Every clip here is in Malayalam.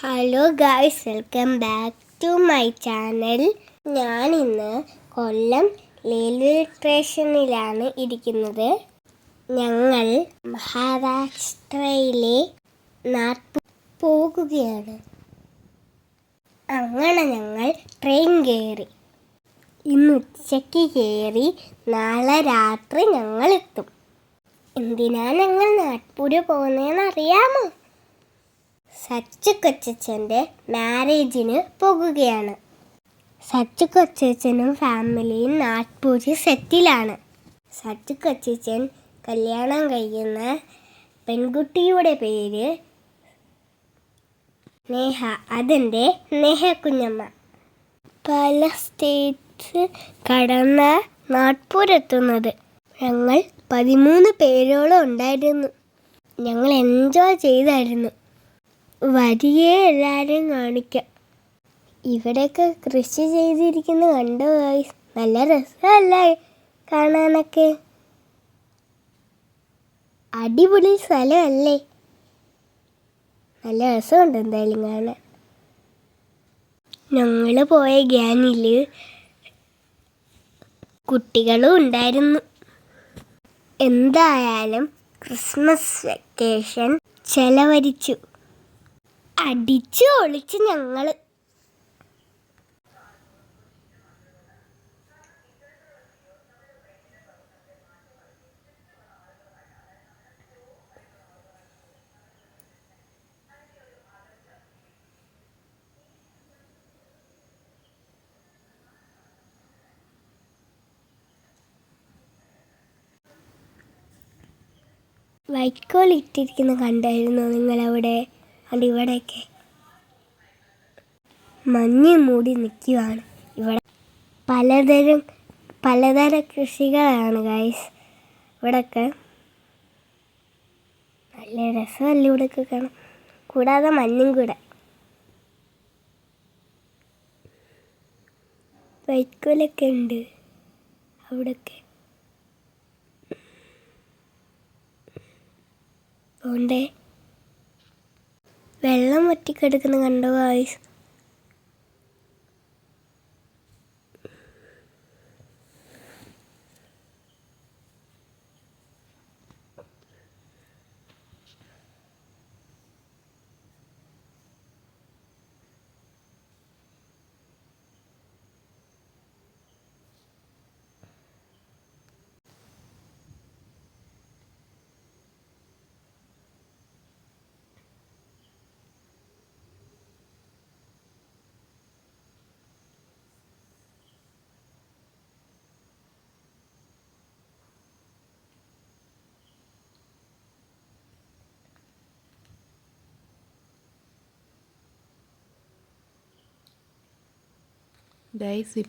Hello guys welcome back to my channel ഞാൻ ഇന്ന് കൊല്ലം റെയിൽവേ സ്റ്റേഷനിലാണ് ഇരിക്കുന്നത്. ഞങ്ങൾ മഹാരാഷ്ട്രയിലെ നാട്ടിൽ പോകുകയാണ്. അങ്ങനെ ഞങ്ങൾ ട്രെയിൻ കയറി ഇന്ന് ഉച്ചയ്ക്ക് കയറി നാളെ രാത്രി ഞങ്ങൾ എത്തും. എന്തിനാ ഞങ്ങൾ നാഗ്പൂര് പോകുന്നതെന്ന് അറിയാമോ? സച്ചു കൊച്ചച്ഛന്റെ മാരേജിന് പോകുകയാണ്. സച്ചു കൊച്ചച്ഛനും ഫാമിലിയും നാട്ടുപൂജി സെറ്റിലാണ്. സച്ചു കൊച്ചച്ഛൻ കല്യാണം കഴിയുന്ന പെൺകുട്ടിയുടെ പേര് നേഹ അതെന്റെ നേഹ കുഞ്ഞമ്മ. പല സ്റ്റേറ്റ്സ് കടന്ന് നാഗ്പൂരെത്തുന്നത് ഞങ്ങൾ പതിമൂന്ന് പേരോളം ഉണ്ടായിരുന്നു. ഞങ്ങൾ എൻജോയ് ചെയ്തായിരുന്നു. വരിയെ എല്ലാവരും കാണിക്കാം. ഇവിടെയൊക്കെ കൃഷി ചെയ്തിരിക്കുന്ന കണ്ടു പോയി നല്ല രസമല്ലേ കാണാനൊക്കെ? അടിപൊളി സ്ഥലമല്ലേ? നല്ല രസമുണ്ട് എന്തായാലും കാണാൻ. ഞങ്ങൾ പോയ ഗ്യാനിൽ കുട്ടികളും ഉണ്ടായിരുന്നു. എന്തായാലും ക്രിസ്മസ് വെക്കേഷൻ ചെലവഴിച്ചു. അടിച്ചു ഒളിച്ച് ഞങ്ങൾ. വൈക്കോൽ ഇട്ടിരിക്കുന്ന കണ്ടായിരുന്നോ നിങ്ങളവിടെ? അത് ഇവിടെയൊക്കെ മഞ്ഞ് മൂടി നിൽക്കുകയാണ് ഇവിടെ പലതരം പലതരം കൃഷികളാണ് ഗൈസ് ഇവിടെയൊക്കെ നല്ല രസമല്ല ഇവിടെയൊക്കെ കാണാം കൂടാതെ മഞ്ഞും കൂടെ. വൈക്കോലൊക്കെ ഉണ്ട്. അവിടെയൊക്കെ അതുകൊണ്ടേ വെള്ളം വറ്റിക്കെടുക്കുന്ന കണ്ടോ ഗായ്സ് ഗൈസ്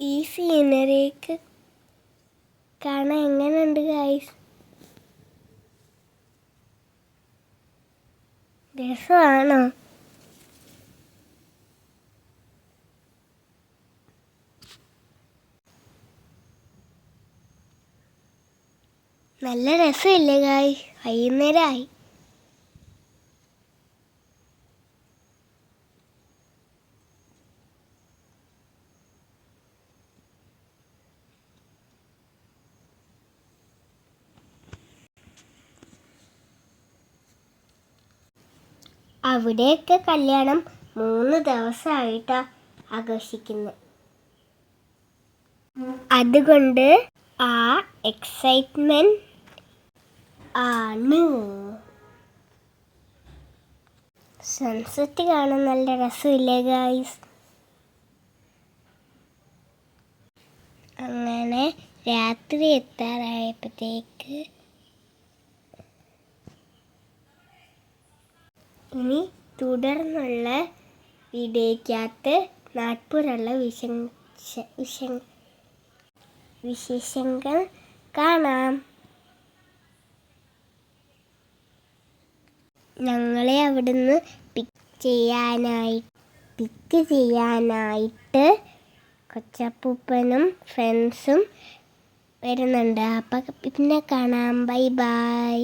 ഈ സീനറിയൊക്കെ കാണാൻ എങ്ങനെയുണ്ട് ഗൈസ് രസമാണോ? നല്ല രസമില്ലേ കായ് വൈകുന്നേരമായി അവിടെയൊക്കെ കല്യാണം മൂന്ന് ദിവസമായിട്ടാണ് ആഘോഷിക്കുന്നത് അതുകൊണ്ട് ആ എക്സൈറ്റ്മെന്റ് ആണ്. സൺസെറ്റ് കാണാൻ നല്ല രസമില്ലേ ഗായ്സ് അങ്ങനെ രാത്രി എത്താറായപ്പോഴത്തേക്ക് ഇനി തുടർന്നുള്ള വീഡിയോയ്ക്കകത്ത് നാഗ്പൂരുള്ള വിശേഷ വിശ വിശേഷങ്ങൾ കാണാം. ഞങ്ങളെ അവിടുന്ന് പിക്ക് ചെയ്യാനായി പിക്ക് ചെയ്യാനായിട്ട് കൊച്ചപ്പൂപ്പനും ഫ്രണ്ട്സും വരുന്നുണ്ട്. അപ്പം പിന്നെ കാണാം. Bye bye